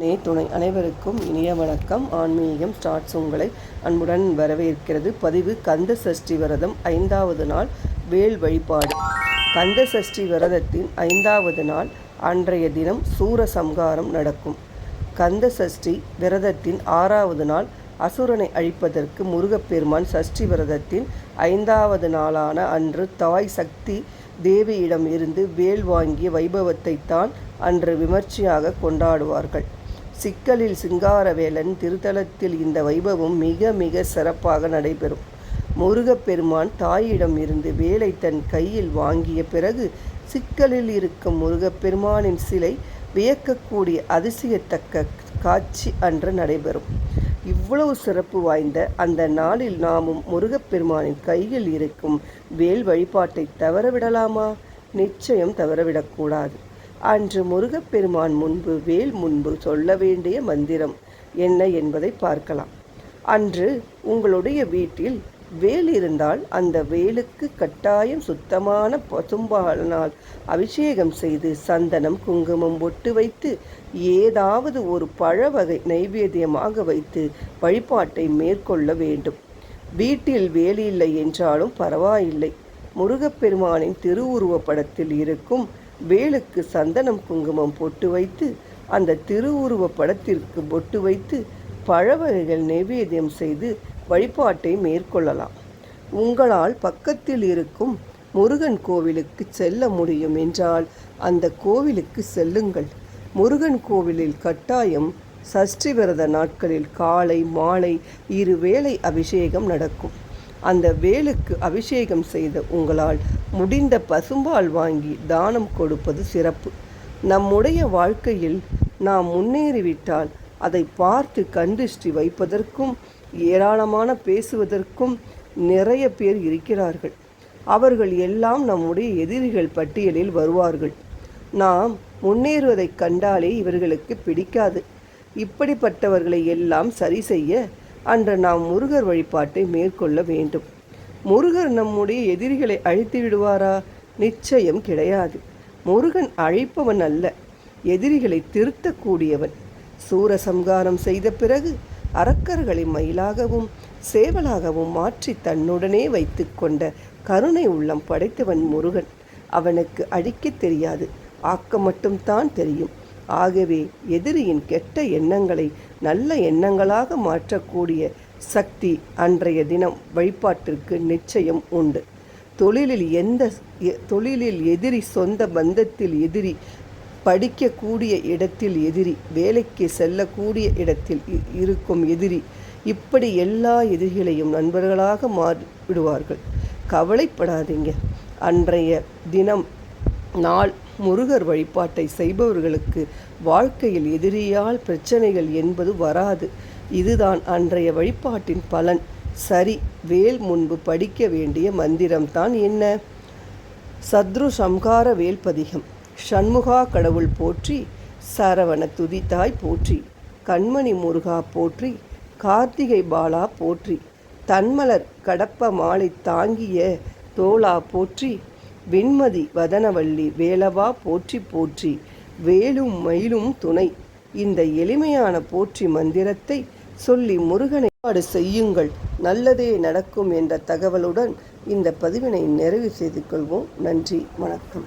நே துணை. அனைவருக்கும் இனிய வணக்கம். ஆன்மீகம் ஸ்டார்ட்ஸ் உங்களை அன்புடன் வரவேற்கிறது. பதிவு கந்த சஷ்டி விரதம் ஐந்தாவது நாள் வேல் வழிபாடு. கந்த சஷ்டி விரதத்தின் ஐந்தாவது நாள் அன்றைய தினம் சூர சம்ஹாரம் நடக்கும். கந்த சஷ்டி விரதத்தின் ஆறாவது நாள் அசுரனை அழிப்பதற்கு முருகப்பெருமான் சஷ்டி விரதத்தின் ஐந்தாவது நாளான அன்று தாய் சக்தி தேவியிடம் இருந்து வேல் வாங்கிய வைபவத்தைத்தான் அன்று விமர்சையாக கொண்டாடுவார்கள். சிக்கலில் சிங்காரவேலன் திருத்தலத்தில் இந்த வைபவம் மிக மிக சிறப்பாக நடைபெறும். முருகப்பெருமான் தாயிடம் இருந்து வேலை தன் கையில் வாங்கிய பிறகு சிக்கலில் இருக்கும் முருகப்பெருமானின் சிலை வியக்கக்கூடிய அதிசயத்தக்க காட்சி அன்று நடைபெறும். இவ்வளவு சிறப்பு வாய்ந்த அந்த நாளில் நாமும் முருகப்பெருமானின் கையில் இருக்கும் வேல் வழிபாட்டை தவறவிடலாமா? நிச்சயம் தவறவிடக்கூடாது. அன்று முருகப்பெருமான் முன்பு வேல் முன்பு சொல்ல வேண்டிய மந்திரம் என்ன என்பதை பார்க்கலாம். அன்று உங்களுடைய வீட்டில் வேல் இருந்தால் அந்த வேலுக்கு கட்டாயம் சுத்தமான பசும்பாலனால் அபிஷேகம் செய்து சந்தனம் குங்குமம் ஒட்டு வைத்து ஏதாவது ஒரு பழ வகை நைவேத்தியமாக வைத்து வழிபாட்டை மேற்கொள்ள வேண்டும். வீட்டில் வேலி இல்லை என்றாலும் பரவாயில்லை. முருகப்பெருமானின் திருவுருவ படத்தில் இருக்கும் வேலுக்கு சந்தனம் குங்குமம் பொட்டு வைத்து அந்த திருவுருவ படத்திற்கு பொட்டு வைத்து பழ வகைகள் நைவேத்தியம் செய்து வழிபாட்டை மேற்கொள்ளலாம். உங்களால் பக்கத்தில் இருக்கும் முருகன் கோவிலுக்கு செல்ல முடியும் என்றால் அந்த கோவிலுக்கு செல்லுங்கள். முருகன் கோவிலில் கட்டாயம் சஷ்டி விரத நாட்களில் காலை மாலை இருவேளை அபிஷேகம் நடக்கும். அந்த வேலுக்கு அபிஷேகம் செய்த உங்களால் முடிந்த பசும்பால் வாங்கி தானம் கொடுப்பது சிறப்பு. நம்முடைய வாழ்க்கையில் நாம் முன்னேறிவிட்டால் அதை பார்த்து கண்டிஷ்டி வைப்பதற்கும் ஏராளமான பேசுவதற்கும் நிறைய பேர் இருக்கிறார்கள். அவர்கள் எல்லாம் நம்முடைய எதிரிகள் பட்டியலில் வருவார்கள். நாம் முன்னேறுவதைக் கண்டாலே இவர்களுக்கு பிடிக்காது. இப்படிப்பட்டவர்களை எல்லாம் சரி செய்ய அன்று நாம் முருகர் வழிபாட்டை மேற்கொள்ள வேண்டும். முருகர் நம்முடைய எதிரிகளை அழித்து விடுவாரா? நிச்சயம் கிடையாது. முருகன் அழிப்பவன் அல்ல எதிரிகளை திருத்தக்கூடியவன். சூரசம்காரம் செய்த பிறகு அரக்கர்களை மயிலாகவும் சேவலாகவும் மாற்றி தன்னுடனே வைத்து கொண்ட கருணை உள்ளம் படைத்தவன் முருகன். அவனுக்கு அழிக்க தெரியாது ஆக்க மட்டும்தான் தெரியும். ஆகவே எதிரியின் கெட்ட எண்ணங்களை நல்ல எண்ணங்களாக மாற்றக்கூடிய சக்தி அன்றைய தினம் வழிபாட்டிற்கு நிச்சயம் உண்டு. தொழிலில் எந்த தொழிலில் எதிரி சொந்த பந்தத்தில் எதிரி படிக்கக்கூடிய இடத்தில் எதிரி வேலைக்கு செல்லக்கூடிய இடத்தில் இருக்கும் எதிரி இப்படி எல்லா எதிரிகளையும் நண்பர்களாக மாறிவிடுவார்கள் கவலைப்படாதீங்க. அன்றைய தினம் நாள் முருகர் வழிபாட்டை செய்பவர்களுக்கு வாழ்க்கையில் எதிரியால் பிரச்சனைகள் என்பது வராது. இதுதான் அன்றைய வழிபாட்டின் பலன். சரி வேல் முன்பு படிக்க வேண்டிய மந்திரம்தான் என்ன? சத்ரு சம்கார வேல்பதிகம். ஷண்முகா கடவுள் போற்றி சரவண துதித்தாய் போற்றி கண்மணி முருகா போற்றி கார்த்திகை பாலா போற்றி தன்மலர் கடப்ப மாலை தாங்கிய தோளா போற்றி வெண்மதி வதனவள்ளி வேலவா போற்றி போற்றி வேலும் மயிலும் துணை. இந்த எளிமையான போற்றி மந்திரத்தை சொல்லி முருகனை செய்யுங்கள். நல்லதே நடக்கும் என்ற தகவலுடன் இந்த பதிவினை நிறைவு செய்து கொள்வோம். நன்றி வணக்கம்.